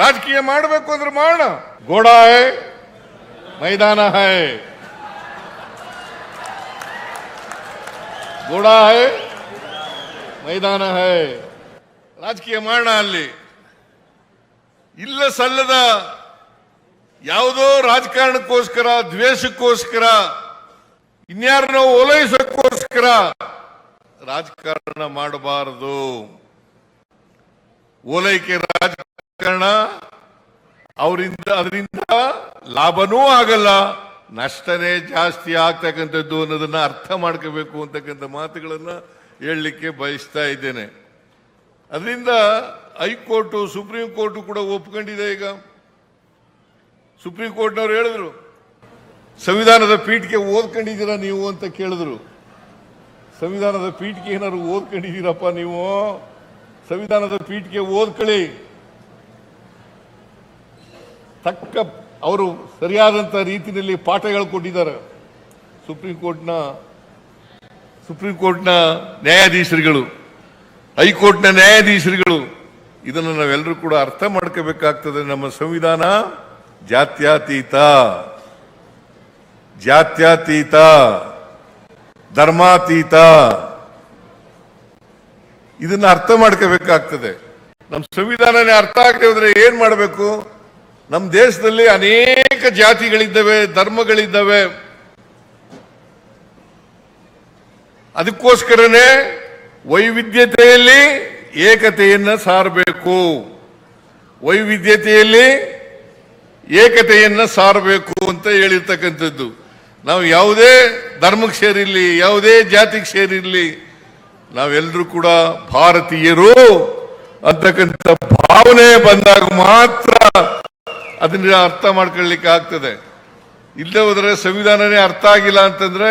ರಾಜಕೀಯ ಮಾಡಬೇಕು ಅಂದ್ರೆ ಮಾಡೋಣ ಗೋಡ ಹೈ ಮೈದಾನ ಹೈ. ಗೋಡ ಹೈ ಮೈದಾನ ಹೈ. ರಾಜಕೀಯ ಮಾಡೋಣ ಅಲ್ಲಿ. ಇಲ್ಲ ಸಲ್ಲದ ಯಾವುದೋ ರಾಜಕಾರಣಕ್ಕೋಸ್ಕರ, ದ್ವೇಷಕ್ಕೋಸ್ಕರ, ಇನ್ಯಾರನ್ನ ಓಲೈಸೋಕ್ಕೋಸ್ಕರ ರಾಜಕಾರಣ ಮಾಡಬಾರದು. ಓಲೈಕೆ ರಾಜಕಾರಣ ಅವರಿಂದ, ಅದರಿಂದ ಲಾಭನೂ ಆಗಲ್ಲ. ನಷ್ಟನೇ ಜಾಸ್ತಿ ಆಗ್ತಕ್ಕಂಥದ್ದು ಅನ್ನೋದನ್ನ ಅರ್ಥ ಮಾಡ್ಕೋಬೇಕು ಅಂತಕ್ಕಂಥ ಮಾತುಗಳನ್ನ ಹೇಳಲಿಕ್ಕೆ ಬಯಸ್ತಾ ಇದ್ದೇನೆ. ಅದರಿಂದ ಹೈಕೋರ್ಟು, ಸುಪ್ರೀಂ ಕೋರ್ಟು ಕೂಡ ಒಪ್ಕೊಂಡಿದೆ ಈಗ. ಸುಪ್ರೀಂ ಕೋರ್ಟ್ನವ್ರು ಹೇಳಿದ್ರು, ಸಂವಿಧಾನದ ಪೀಠಕ್ಕೆ ಓದ್ಕೊಂಡಿದ್ದೀರಾ ನೀವು ಅಂತ ಕೇಳಿದ್ರು. ಸಂವಿಧಾನದ ಪೀಠಕ್ಕೆ ಏನಾದ್ರು ಓದ್ಕೊಂಡಿದ್ದೀರಪ್ಪ ನೀವು? ಸಂವಿಧಾನದ ಪೀಠಕ್ಕೆ ಓದ್ಕೊಳ್ಳಿ. ತಕ್ಕ ಅವರು ಸರಿಯಾದಂಥ ರೀತಿಯಲ್ಲಿ ಪಾಠ ಹೇಳ್ಕೊಟ್ಟಿದ್ದಾರೆ ಸುಪ್ರೀಂ ಕೋರ್ಟ್ನ ಸುಪ್ರೀಂ ಕೋರ್ಟ್ನ ನ್ಯಾಯಾಧೀಶರುಗಳು, ಹೈಕೋರ್ಟ್ನ ನ್ಯಾಯಾಧೀಶರುಗಳು, ಇದನ್ನು ನಾವೆಲ್ಲರೂ ಕೂಡ ಅರ್ಥ ಮಾಡ್ಕೋಬೇಕಾಗ್ತದೆ. ನಮ್ಮ ಸಂವಿಧಾನ ಜಾತ್ಯಾತೀತ. ಜಾತ್ಯಾತೀತ. ಧರ್ಮಾತೀತ. ಇದನ್ನ ಅರ್ಥ ಮಾಡ್ಕೋಬೇಕಾಗ್ತದೆ. ನಮ್ಮ ಸಂವಿಧಾನನೇ ಅರ್ಥ ಆಗದೆ ಹೋದ್ರೆ ಏನು ಮಾಡಬೇಕು? ನಮ್ಮ ದೇಶದಲ್ಲಿ ಅನೇಕ ಜಾತಿಗಳಿದ್ದಾವೆ, ಧರ್ಮಗಳಿದ್ದಾವೆ. ಅದಕ್ಕೋಸ್ಕರನೇ ವೈವಿಧ್ಯತೆಯಲ್ಲಿ ಏಕತೆಯನ್ನ ಸಾರಬೇಕು. ವೈವಿಧ್ಯತೆಯಲ್ಲಿ ಏಕತೆಯನ್ನ ಸಾರಬೇಕು ಅಂತ ಹೇಳಿರ್ತಕ್ಕಂಥದ್ದು. ನಾವು ಯಾವುದೇ ಧರ್ಮಕ್ಕೆ ಸೇರಿರಲಿ, ಯಾವುದೇ ಜಾತಿಗೆ ಸೇರಿರಲಿ, ನಾವೆಲ್ಲರೂ ಕೂಡ ಭಾರತೀಯರು ಅಂತಕ್ಕಂಥ ಭಾವನೆ ಬಂದಾಗ ಮಾತ್ರ ಅದನ್ನ ಅರ್ಥ ಮಾಡ್ಕೊಳ್ಲಿಕ್ಕೆ ಆಗ್ತದೆ. ಇಲ್ಲದೆ ಹೋದ್ರೆ ಸಂವಿಧಾನನೇ ಅರ್ಥ ಆಗಿಲ್ಲ ಅಂತಂದ್ರೆ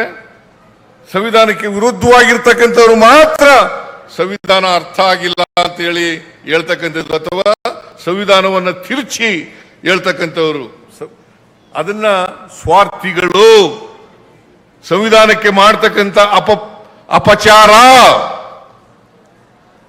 ಸಂವಿಧಾನಕ್ಕೆ ವಿರುದ್ಧವಾಗಿರ್ತಕ್ಕಂಥವ್ರು ಮಾತ್ರ ಸಂವಿಧಾನ ಅರ್ಥ ಆಗಿಲ್ಲ ಅಂತ ಹೇಳಿ ಹೇಳ್ತಕ್ಕಂಥದ್ದು ಅಥವಾ ಸಂವಿಧಾನವನ್ನು ತಿರುಚಿ ಹೇಳ್ತಕ್ಕಂಥವ್ರು. ಅದನ್ನ ಸ್ವಾರ್ಥಿಗಳು ಸಂವಿಧಾನಕ್ಕೆ ಮಾಡ್ತಕ್ಕಂಥ ಅಪ, ಅಪಚಾರ